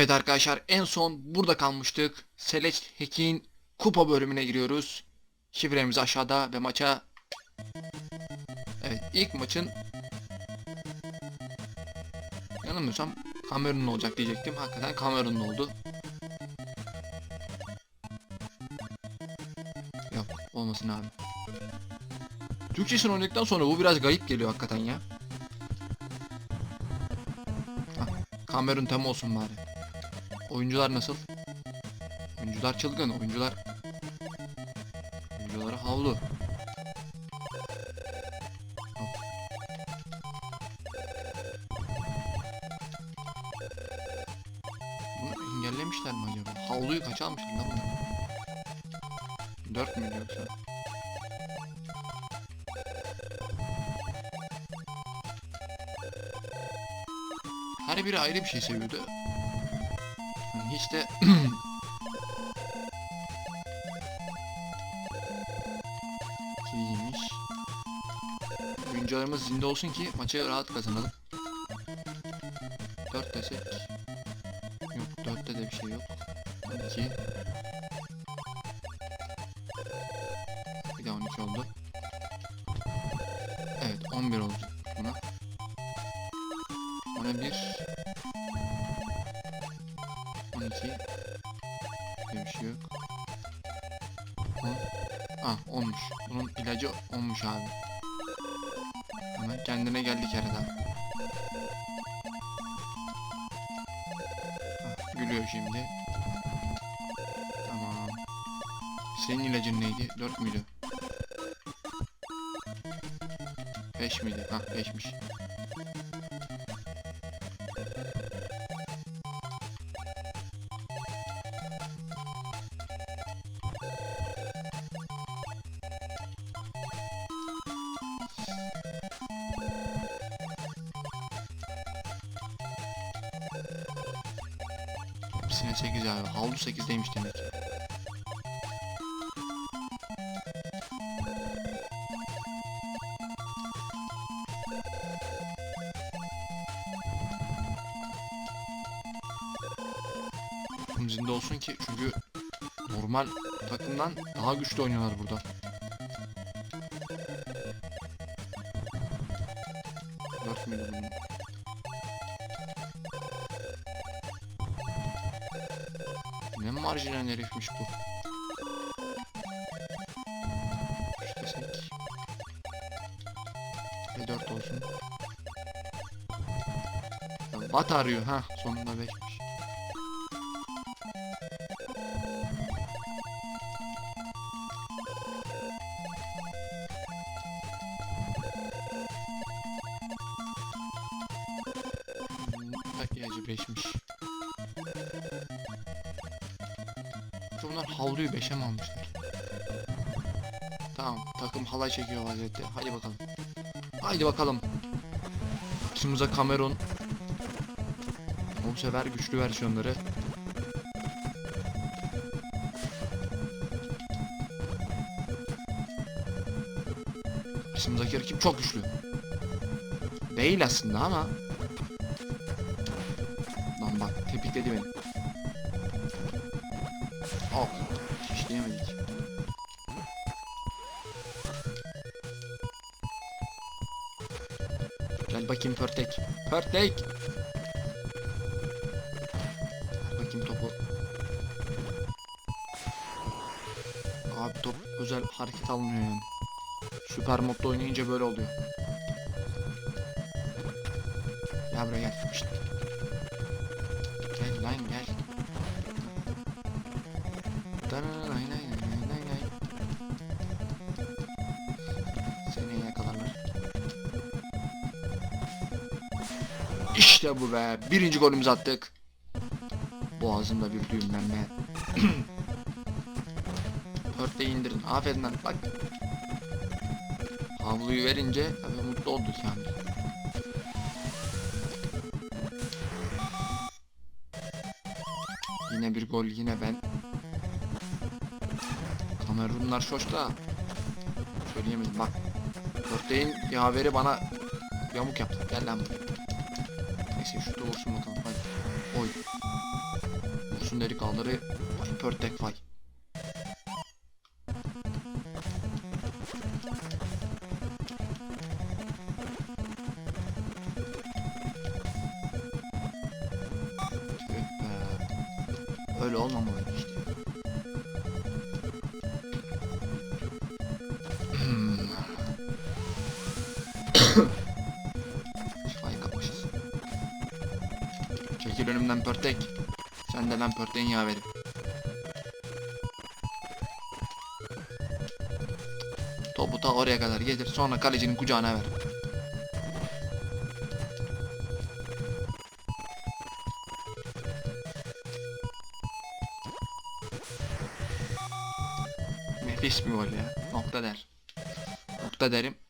Evet arkadaşlar en son burada kalmıştık. Celeste Hack'in kupa bölümüne giriyoruz. Şifremiz aşağıda ve maça... Evet ilk maçın... Yanılmıyorsam Kamerun'un olacak diyecektim. Hakikaten Kamerun'un oldu. Yok olmasın abi. Türkçesini oynadıktan sonra bu biraz garip geliyor hakikaten ya. Hah, Kamerun tema olsun bari. Oyuncular nasıl? Oyuncular çılgın, oyuncular... Oyuncuları havlu. Bunu engellemişler mi acaba? Havluyu kaç almışlar lan bunlar? 4 mü yoksa? Her biri ayrı bir şey seviyordu. Hiç de İyiymiş. Oyuncularımız zinde olsun ki maçı rahat kazanalım. 4 desek. Yok 4'te de bir şey yok. 12. Bir şey yok. 10 Ah olmuş. Bunun ilacı olmuş abi. Hemen kendine geldi kere daha. Ah, gülüyor şimdi. Tamam. Senin ilacın neydi? 4 müydü? 5 miydi? Ha 5'miş. Demek. ki. Takım zinde olsun ki çünkü normal takımdan daha güçlü oynuyorlar burada. Herifmiş bu. Üç desek. Ve 4 olsun. Ya Bat arıyor ha sonunda 5'miş. Takiyacı 5'miş. Bunlar havluyu 5'e mi almışlar? Tamam takım halay çekiyor vaziyette. Hadi bakalım. Haydi bakalım. Karşımıza Cameron. Bu sefer güçlü versiyonları. Karşımızdaki rakip çok güçlü. Değil aslında ama. Lan bak tepikledi beni. İşleyemedik. Gel bakayım Pörtek. Pörtek. Ver bakayım topu. Abi top özel hareket almıyor yani. Süper modda oynayınca böyle oluyor. Gel buraya gel. Şşt. İşte bu be. Birinci golümüzü attık. Boğazımda bir düğümlenme. Örtleyi indirin. Aferin lan bak. Havluyu verince tabii mutlu olduk yani. Yine bir gol yine ben. Kamerunlar şoş da. Söyleyemedim bak. Örtleyin yaveri bana yamuk yaptı. Gel lan buraya. Neyse şurada olsun bakalım hadi. Oy. ağları. Vay pörtek. Tüh be. Öyle olmamalıydı işte. Hmm. Önümden pörtek. Sen de lan pörteğin yaveri. Topu ta oraya kadar getir sonra kalecinin kucağına ver. Nefis bir gol ya. Nokta der. Nokta derim.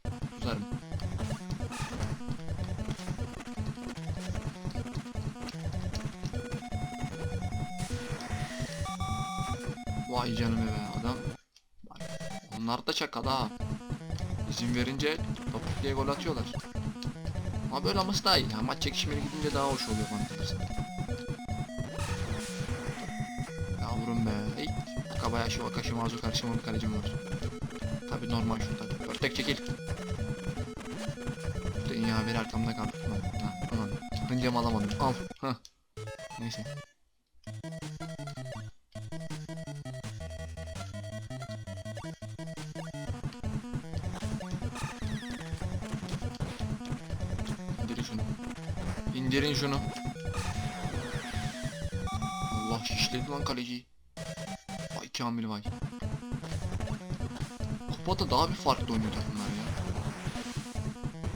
Onlar da çakal ha. İzin verince topuk diye gol atıyorlar. Ama böyle olması daha iyi. Maç çekişmeli gidince daha hoş oluyor bana kalırsa. Yavrum be. Hey. Kabayashi Wakashimazu karşıma bir kalecim var. Tabi normal şurada. Pörtek çekil. Dünya bir arkamda kaldı. Ha, aman. Hıncam alamadım. Al. Hah. Neyse. İndirin şunu. Allah şişledi lan kaleciyi. Vay Kamil vay. Kupada daha bir farklı oynuyor takımlar ya.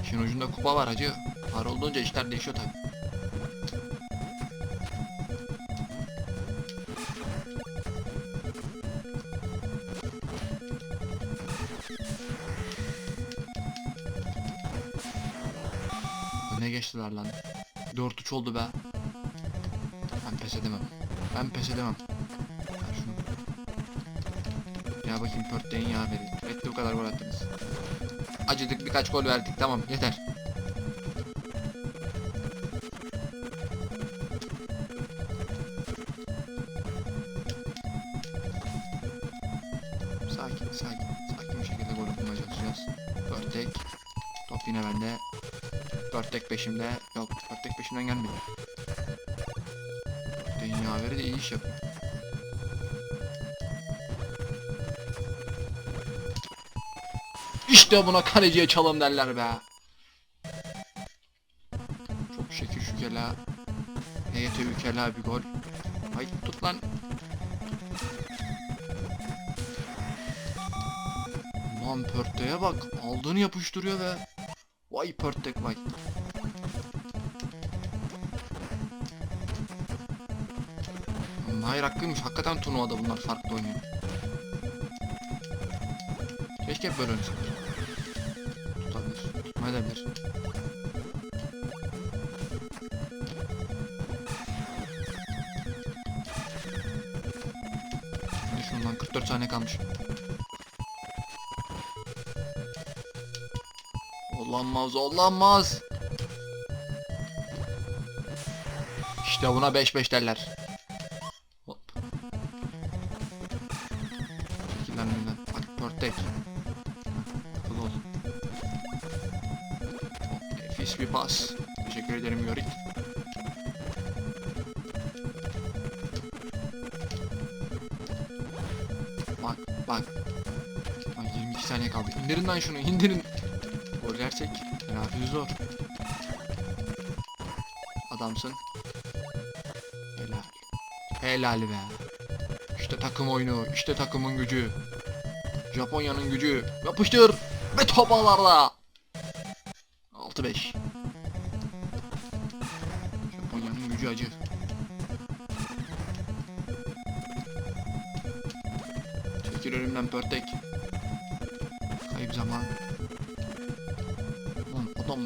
İşin ucunda kupa var hacı. Para olduğunca işler değişiyor tabi. Öne geçtiler lan. 4-3 oldu be. Ben pes edemem. Ben pes edemem. Ver şunu. Ya bakayım Pörtleyin ya verin. Etti bu kadar gol attınız. Acıdık birkaç gol verdik tamam yeter. Sakin sakin. Sakin bir şekilde gol bulmaya çalışacağız. Pörtek. Top yine bende. Pörtek peşimde. Yok Pörtek peşimden gelmedi. Pörtek'in yaveri de iyi iş yapıyor. İşte buna kaleciye çalım derler be. Çok şekil şu kela. Heyete ükela bir gol. Ay tut lan. Lan bak. Aldığını yapıştırıyor ve. Vay Pörtek vay. Lan Hayır hakkıymış. Hakikaten turnuvada bunlar farklı oynuyor. Keşke hep böyle oynasak. Tutabilir. Tutmayabilir. Şimdi şundan 44 saniye kalmış. Olamaz, olamaz. İşte buna 5-5 derler. Hop. Çekil lan önümden. Bak nefis bir pas. Teşekkür ederim Yorik. Bak bak. Ay 22 saniye kaldı. İndirin lan şunu indirin. Zor. Adamsın. Helal. Helal be. İşte takım oyunu, işte takımın gücü. Japonya'nın gücü. Yapıştır. Ve top ağlarda. 6-5. Japonya'nın gücü acı. Çekil önümden pörtek.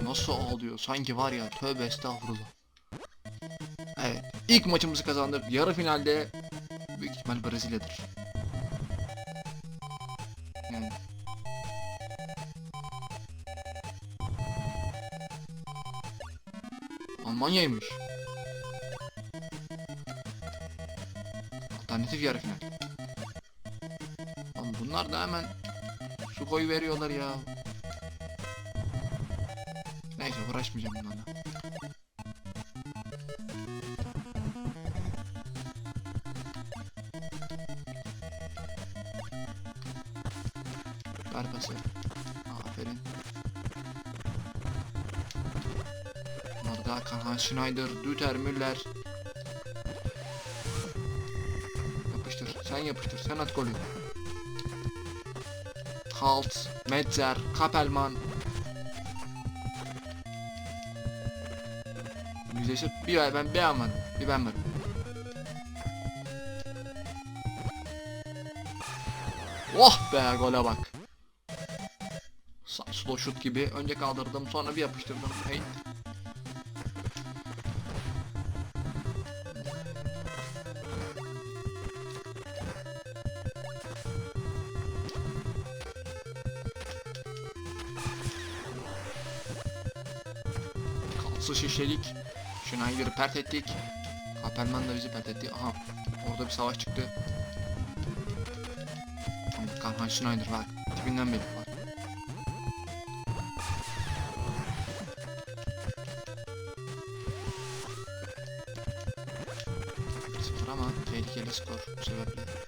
Nasıl ağlıyor? Sanki var ya tövbe estağfurullah. Evet. ilk maçımızı kazandık. Yarı finalde büyük ihtimal Brezilya'dır. Yani Almanya'ymış. Alternatif yarı final. Lan bunlar da hemen su koyu veriyorlar ya. Uğraşmayacağım bunlarla. Ver pası. Aferin. Arda, Kahan Schneider, Düter, Müller. Yapıştır. Sen yapıştır. Sen at golü. Halt, Metzer, Kapelman. Yüzleşip bir ben beğenmedim. Bir ben varım. Oh be gole bak. Slow shoot gibi önce kaldırdım sonra bir yapıştırdım. Hey. Kalsı şişelik. Schneider'ı pert ettik. Kapelman da bizi pert etti. Aha. Orada bir savaş çıktı. Karhan Schneider bak. Tipinden belli bak. Sıfır ama tehlikeli skor sebeple.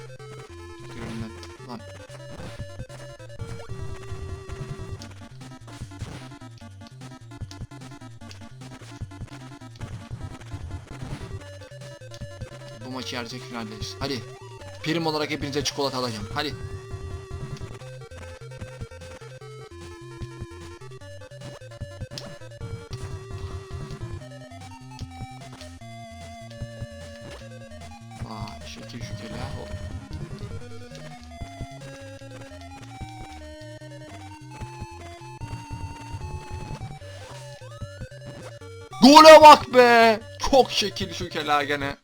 Maçı yersek finaldeyiz. Hadi. Prim olarak hepinize çikolata alacağım. Hadi. Vay şekil şükür ya. Gole bak be! Çok şekil şükür gene.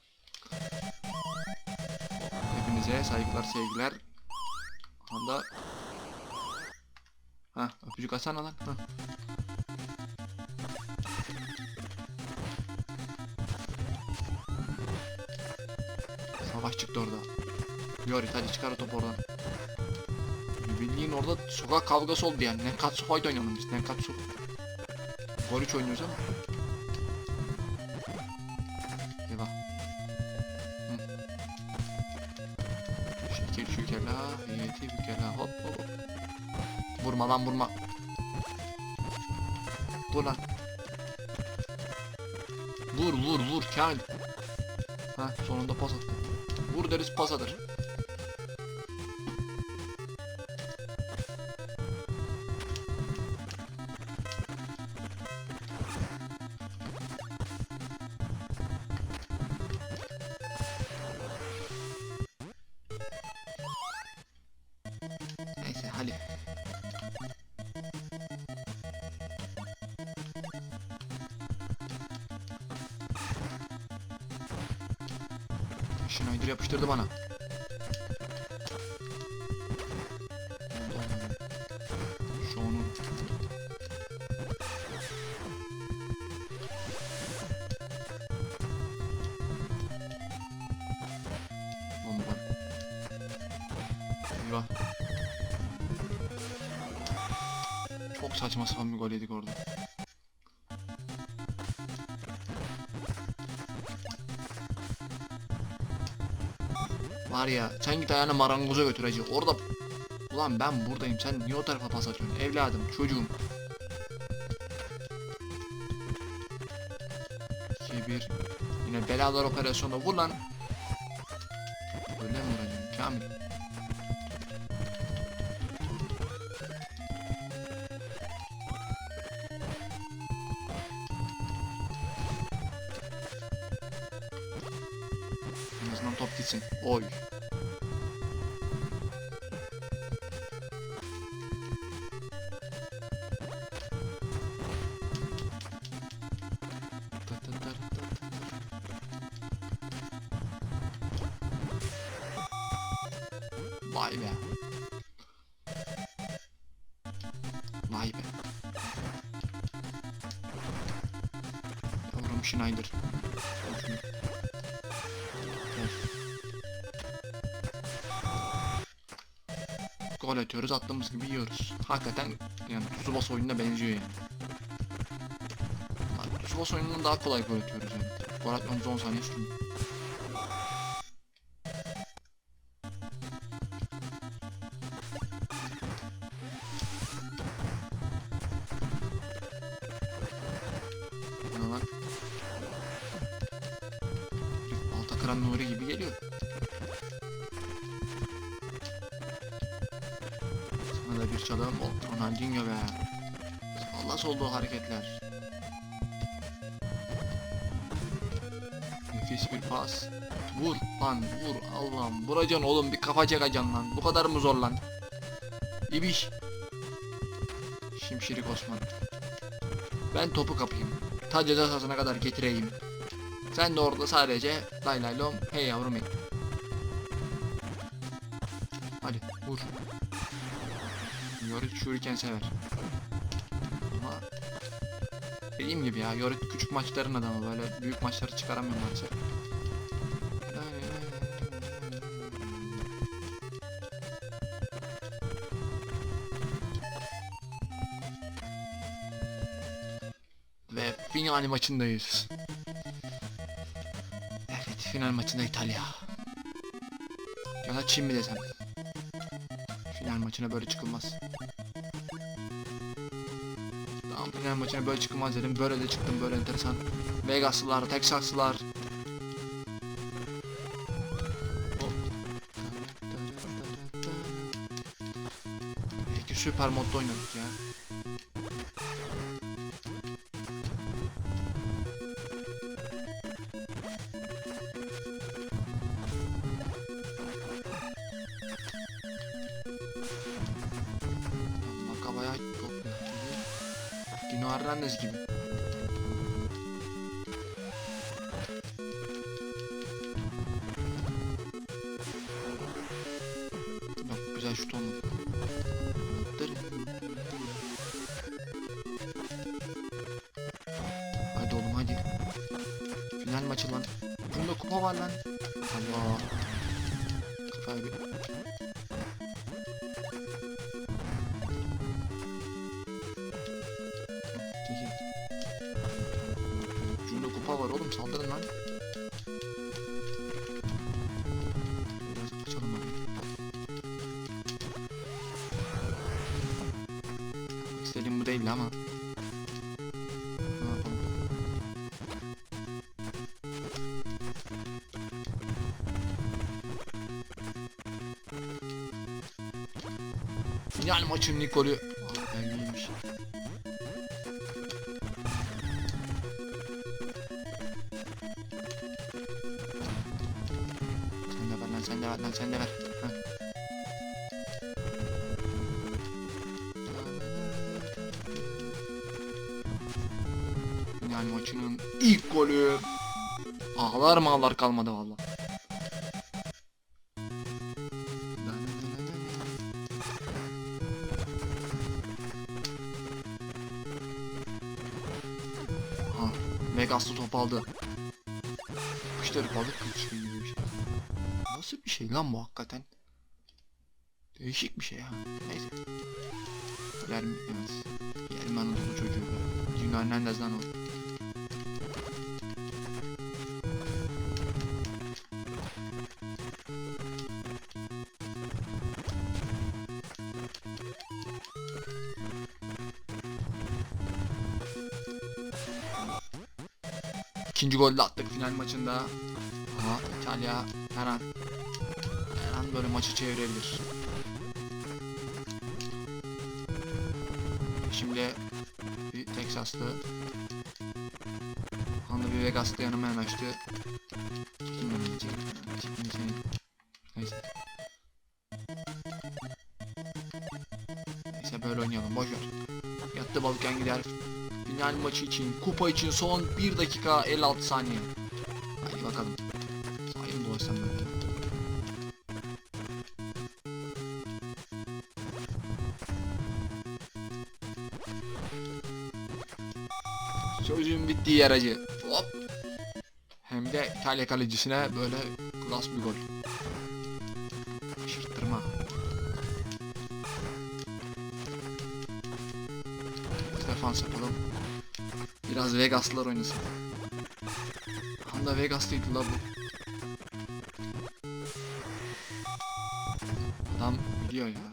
Hepinize saygılar sevgiler. Anda Ha öpücük atsana lan. Ha. Savaş çıktı orada. Yorit hadi çıkar o topu oradan. Bildiğin orada sokak kavgası oldu yani. Nenkatsu fight oynayalım biz. Nenkatsu. 3 oynuyoruz ama. Vurma lan vurma. Dur lan. Vur vur vur Kamil. Ha sonunda pas attı. Vur deriz pas atır. Eyvah. Çok saçma sapan bir gol yedik orada. Var ya sen git ayağını marangoza götür hacı. Orada Ulan ben buradayım sen niye o tarafa pas atıyorsun evladım çocuğum 2-1 Yine belalar operasyonda vur lan top gitsin Oy attığımız gibi yiyoruz. Hakikaten yani Tsubasa oyununa benziyor yani. Ama Tsubasa oyunundan daha kolay gol atıyoruz yani. Gol atmamız 10 saniye lan? Balta kıran Nuri çalım. Oh, Ronaldinho be. Allah solduğu hareketler. Nefis bir pas. Vur lan vur Allah'ım. Vuracaksın oğlum bir kafa çakacaksın lan. Bu kadar mı zor lan? İbiş. Şimşirik Osman. Ben topu kapayım. Ta ceza sahasına kadar getireyim. Sen de orada sadece lay lay lom hey yavrum hey. Hadi vur. Yorit şuriken sever. Ama dediğim gibi ya Yorit küçük maçların adamı böyle büyük maçları çıkaramıyor maalesef. Ve final maçındayız. Evet final maçında İtalya. Ya da Çin mi desem. Final maçına böyle çıkılmaz. Final maçına böyle çıkılmaz dedim. Böyle de çıktım böyle enteresan. Vegaslılar, Texaslılar. Peki süper modda oynadık ya. Şurada kupa var oğlum saldırın lan. İstediğim bu değildi ama. Final maçının ilk golü. Lan sen de ver. Heh. Yani maçının ilk golü. Ağlar mı ağlar kalmadı valla. Ha, Vegas'lı top aldı. Kuşları balık kılıçlı gibi bir şey. Şey lan bu hakikaten? Değişik bir şey ha. Neyse. Yer mi? Evet. Yer mi Anadolu çocuğu? Junior Hernandez lan o. İkinci golü attık final maçında. Aha İtalya her an böyle maçı çevirebilir. Şimdi bir Texaslı Anda bir Vegas'ta yanıma yanaştı. Neyse böyle oynayalım boş ver. Yattı balıkken gider. Final maçı için, kupa için son 1 dakika 56 saniye. Sözün bittiği yer acı. Hop. Hem de İtalya kalecisine böyle klas bir gol. Şırttırma. Defans yapalım. Biraz Vegaslar oynasın. Handa Vegas'taydı la bu. Adam biliyor ya.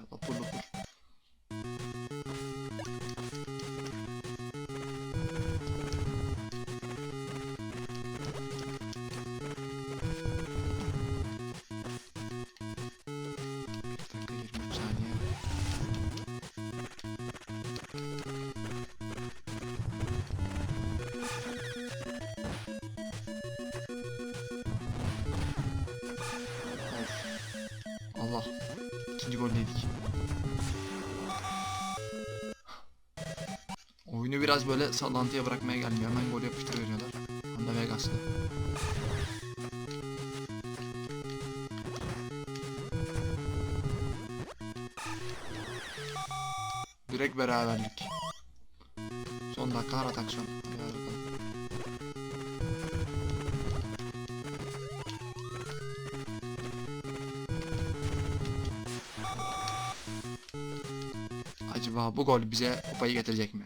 Gol yedik. Oyunu biraz böyle sallantıya bırakmaya gelmiyor. Hemen gol yapıştırıyorlar. Honda Vegas'ta. Direkt beraberlik. Acaba bu gol bize kupayı getirecek mi?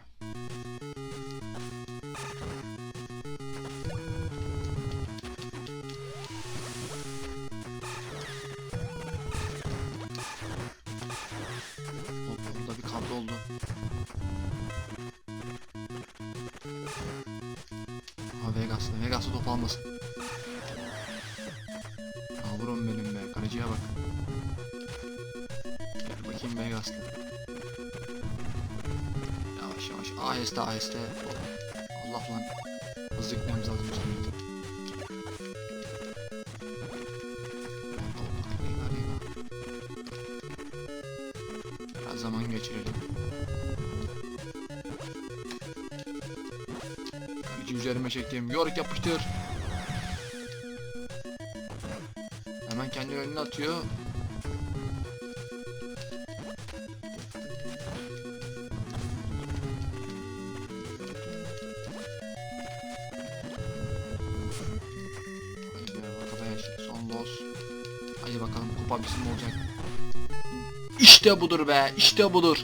Geçirelim. Gücü üzerime çektim. York yapıştır. Hemen kendi önüne atıyor. İşte budur be. işte budur.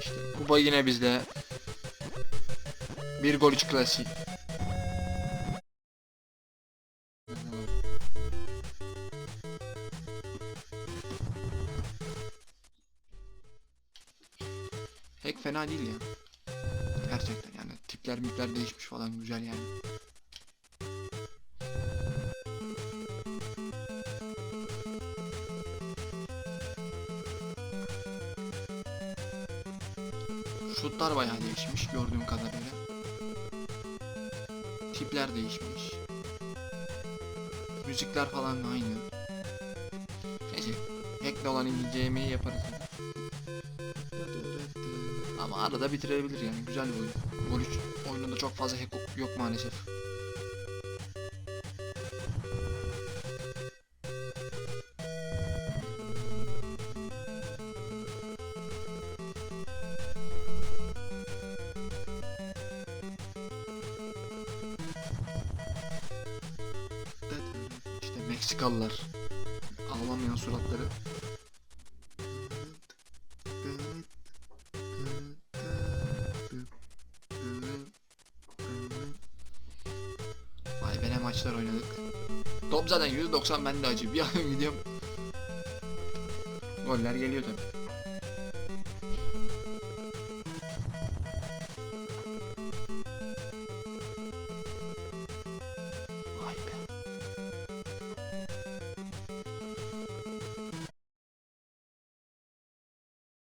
İşte kupa yine bizde. Bir gol üç klasik. Pek fena değil ya. Gerçekten yani tipler mipler değişmiş falan güzel yani. Şutlar bayağı değişmiş gördüğüm kadarıyla. Tipler değişmiş. Müzikler falan aynı. Neyse. Hack'le olan İngilizceyi yaparız. Ama arada bitirebilir yani güzel bir oyun. Gol 3 oyununda çok fazla hack yok maalesef. Meksikalılar. Ağlamayan suratları. Vay be ne maçlar oynadık. Top zaten %90 bende acı. Bir an gidiyorum. Goller geliyor tabii.